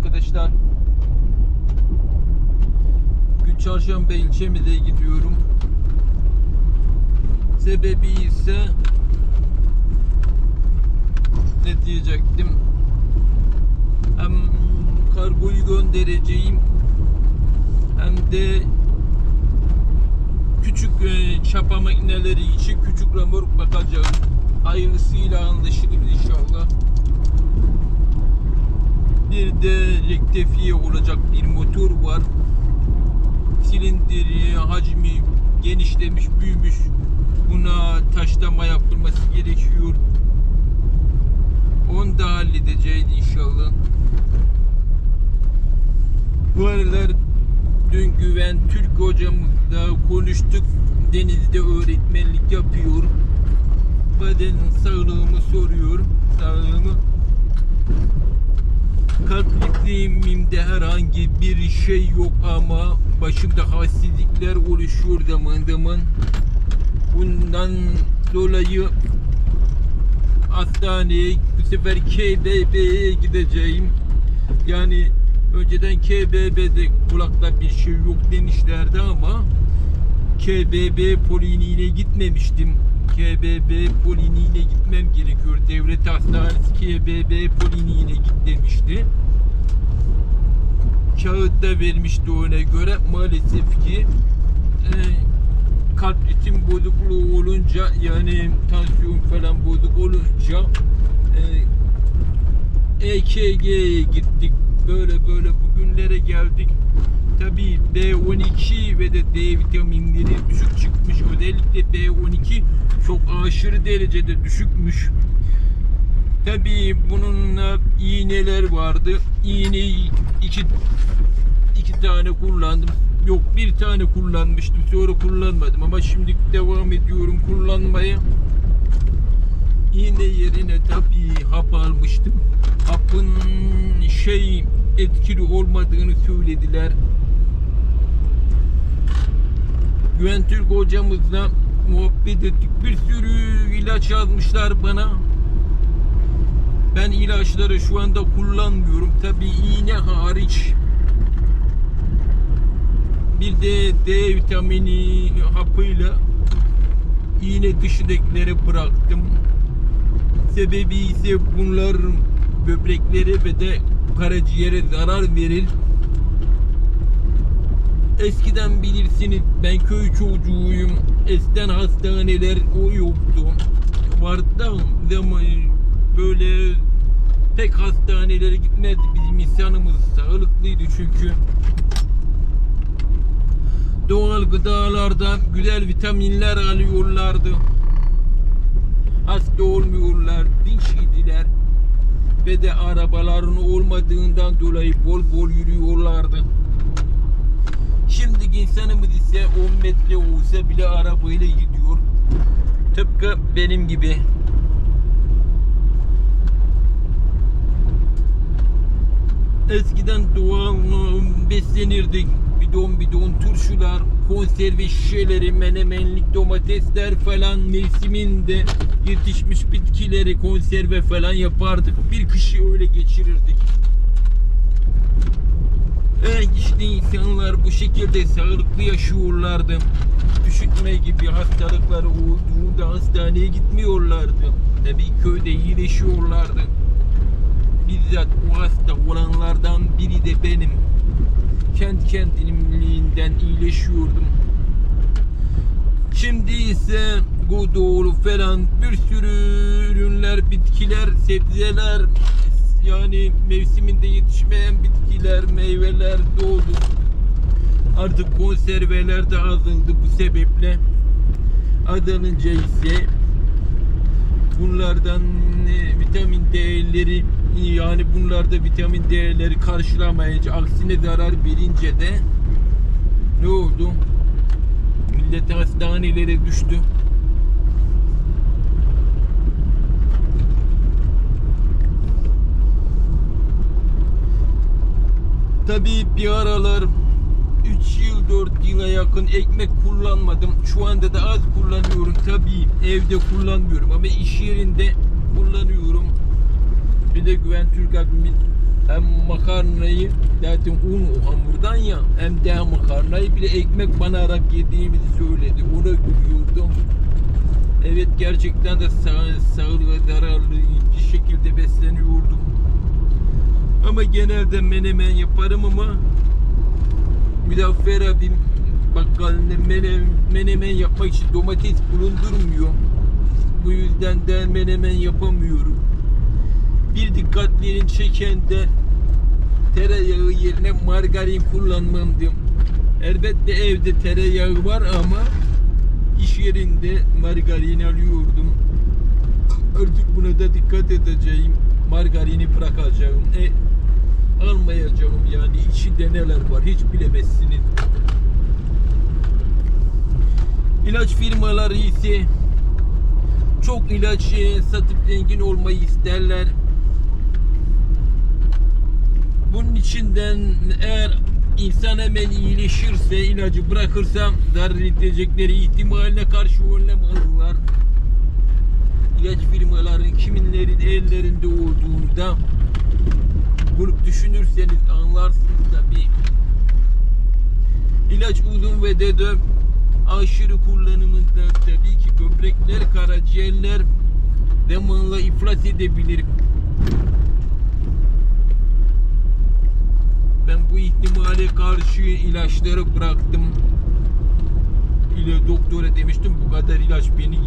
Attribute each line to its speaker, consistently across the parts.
Speaker 1: arkadaşlar. Gün çarşamba ilçemize gidiyorum. Sebebi ise ne diyecektim? Hem kargoyu göndereceğim hem de küçük e, çapa makineleri için küçük remork bakacağım. Hayırlısıyla anlaşılır inşallah. Bir de rektifiye olacak bir motor var. Silindiri, hacmi genişlemiş, büyümüş. Buna taşlama yapılması gerekiyor. Onu da halledeceğiz inşallah. Bu aralar dün Güven Türk hocamızla konuştuk. Denizde öğretmenlik yapıyor. Beden sağlığımı soruyor. Sağlığımı. Ritmimde herhangi bir şey yok ama başımda halsizlikler oluşuyor zaman zaman. Bundan dolayı hastaneye bu sefer KBB'ye gideceğim. Yani önceden KBB'de kulakta bir şey yok demişlerdi ama KBB poliğine gitmemiştim. KBB poliğine gitmem gerekiyor. Devlet hastanesi KBB poliğine git demişti. Kağıt da vermişti ona göre maalesef ki e, kalp ritim bozukluğu olunca yani tansiyon falan bozuk olunca e, EKG'ye gittik. Böyle böyle bugünlere geldik. Tabii B12 ve de D vitaminleri düşük çıkmış. Özellikle B12 çok aşırı derecede düşükmüş. Tabii bununla iğneler vardı. İğneyi iki, iki tane kullandım. Yok bir tane kullanmıştım. Sonra kullanmadım ama şimdi devam ediyorum kullanmaya. İğne yerine tabii hap almıştım. Hapın şey etkili olmadığını söylediler. Güven Türk hocamızla muhabbet ettik. Bir sürü ilaç yazmışlar bana. Ben ilaçları şu anda kullanmıyorum. Tabi iğne hariç. Bir de D vitamini hapıyla iğne dışındakileri bıraktım. Sebebi ise bunlar böbreklere ve de karaciğere zarar verir. Eskiden bilirsiniz ben köy çocuğuyum. Eskiden hastaneler o yoktu. Vardı ama böyle pek hastanelere gitmezdi. Bizim insanımız sağlıklıydı çünkü. Doğal gıdalarda güzel vitaminler alıyorlardı. Hasta olmuyorlar, dinç idiler. Ve de arabaların olmadığından dolayı bol bol yürüyorlardı. Şimdiki insanımız ise 10 metre olsa bile arabayla gidiyor. Tıpkı benim gibi. Eskiden doğal beslenirdik. Bidon bidon turşular, konserve şişeleri, menemenlik domatesler falan mevsiminde yetişmiş bitkileri konserve falan yapardık. Bir kışı öyle geçirirdik. İşte insanlar bu şekilde sağlıklı yaşıyorlardı. Üşütme gibi hastalıkları olduğunda hastaneye gitmiyorlardı. Tabii köyde iyileşiyorlardı. Bizzat o hasta olanlardan biri de benim. Kendi kendiliğinden iyileşiyordum. Şimdi ise Godoğlu falan bir sürü ürünler, bitkiler, sebzeler yani mevsiminde yetişmeyen bitkiler, meyveler doğdu. Artık konserveler de azaldı bu sebeple. Azalınca ise bunlardan vitamin değerleri yani bunlarda vitamin değerleri karşılamayınca aksine zarar verince de ne oldu? Millet hastanelere düştü. Tabii bir aralar 3 yıl 4 yıla yakın ekmek kullanmadım. Şu anda da az kullanıyorum tabii. Evde kullanmıyorum ama iş yerinde kullanıyorum. Bir de Güven Türk abimiz hem makarnayı zaten un o hamurdan ya hem de makarnayı bir de ekmek banarak yediğimizi söyledi. Ona gülüyordum. Evet gerçekten de sağ, ve zararlı şekilde besleniyordum. Ama genelde menemen yaparım ama Müdaffer abim bakkalında menemen, menemen yapmak için domates bulundurmuyor. Bu yüzden de menemen yapamıyorum. Bir dikkatlerini çeken de tereyağı yerine margarin kullanmamdım. Elbette evde tereyağı var ama iş yerinde margarin alıyordum. Artık buna da dikkat edeceğim. Margarini bırakacağım. E, almayacağım yani içinde neler var hiç bilemezsiniz. İlaç firmaları ise çok ilaç e, satıp zengin olmayı isterler. Bunun içinden eğer insan hemen iyileşirse ilacı bırakırsa zarar edecekleri ihtimaline karşı önlem alırlar. İlaç firmaların kiminlerin ellerinde olduğunda bulup düşünürseniz anlarsınız tabi. İlaç uzun ve de aşırı kullanımında tabii ki böbrekler, karaciğerler zamanla iflas edebilir. Ben bu ihtimale karşı ilaçları bıraktım. İle doktora demiştim bu kadar ilaç beni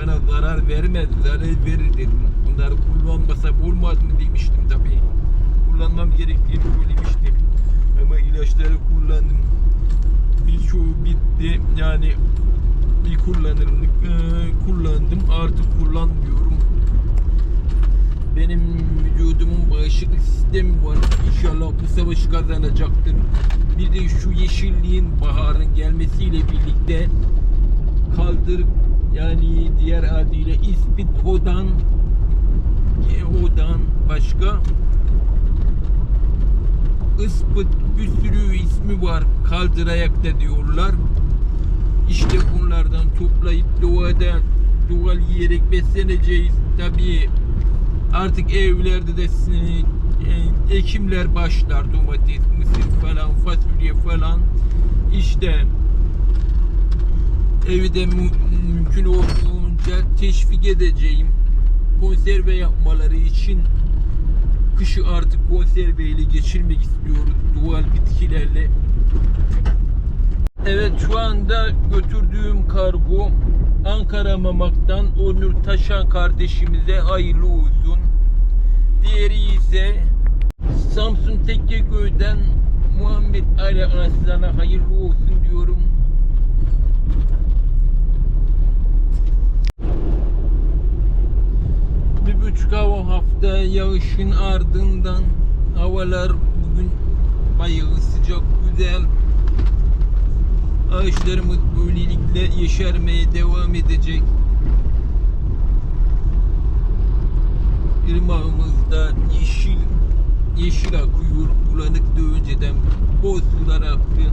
Speaker 1: bana zarar vermez, zarar verir dedim. Bunları kullanmasam olmaz mı demiştim tabii. Gerektiğini söylemiştim. Ama ilaçları kullandım. Birçoğu bitti. Yani bir kullanırım, e, kullandım. Artık kullanmıyorum. Benim vücudumun bağışıklık sistemi var. İnşallah bu savaşı kazanacaktır. Bir de şu yeşilliğin baharın gelmesiyle birlikte kaldır yani diğer adıyla İspit Hodan Odan başka Ispıt bir sürü ismi var. Kaldırayakta diyorlar. İşte bunlardan toplayıp doğada doğal yiyerek besleneceğiz. Tabii artık evlerde de e, ekimler başlar. Domates, mısır falan, fasulye falan. İşte evi de mü- mümkün olduğunca teşvik edeceğim. Konserve yapmaları için kışı artık konserveyle geçirmek istiyoruz doğal bitkilerle. Evet şu anda götürdüğüm kargo Ankara Mamak'tan Onur Taşan kardeşimize hayırlı olsun. Diğeri ise Samsun Tekkeköy'den Muhammed Ali Aslan'a hayırlı olsun diyorum. Bir buçuk hafta yağışın ardından havalar bugün bayağı sıcak güzel. Ağaçlarımız böylelikle yeşermeye devam edecek. Irmağımızda yeşil yeşil akıyor. Bulanık da önceden boz sular aktı.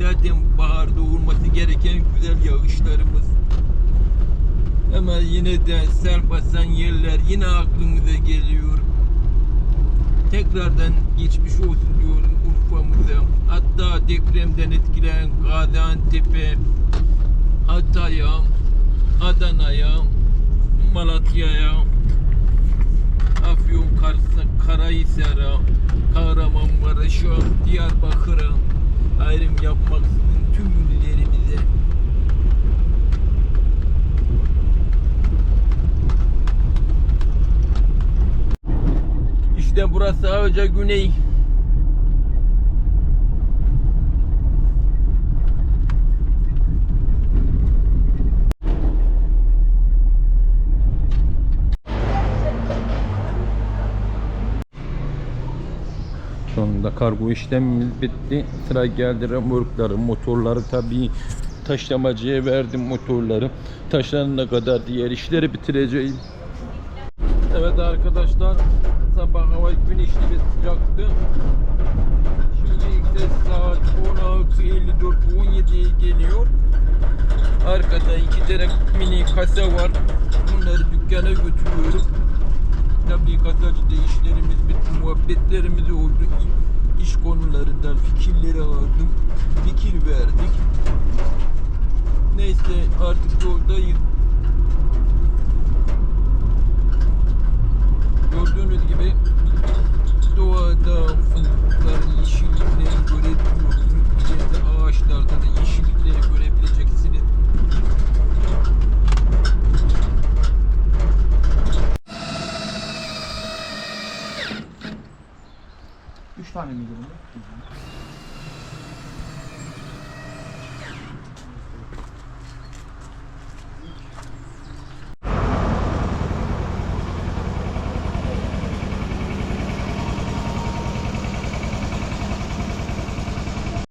Speaker 1: Zaten baharda olması gereken güzel yağışlarımız. Ama yine de sel yerler yine aklımıza geliyor. Tekrardan geçmiş olsun diyorum Urfa'mıza. Hatta depremden etkilenen Gaziantep'e, Hatay'a, Adana'ya, Malatya'ya, Afyon Karahisar'a, Kahramanmaraş'a, Diyarbakır'a ayrım yapmaksızın tüm ülkelerimize İşte burası Ağaca Güney. Sonunda kargo işlemimiz bitti. Sıra geldi remorkları, motorları tabii taşlamacıya verdim motorları. Taşlanana kadar diğer işleri bitireceğim. Evet arkadaşlar sabah hava güneşli ve sıcaktı. Şimdi ise saat 16.54 17'ye geliyor. Arkada iki tane mini kasa var. Bunları dükkana götürüyorum. tabii gazeteci işlerimiz bitti, muhabbetlerimiz oldu. İş konularından fikirleri aldım, fikir verdik. Neyse artık yoldayız.
Speaker 2: Üç tane miydi bunda?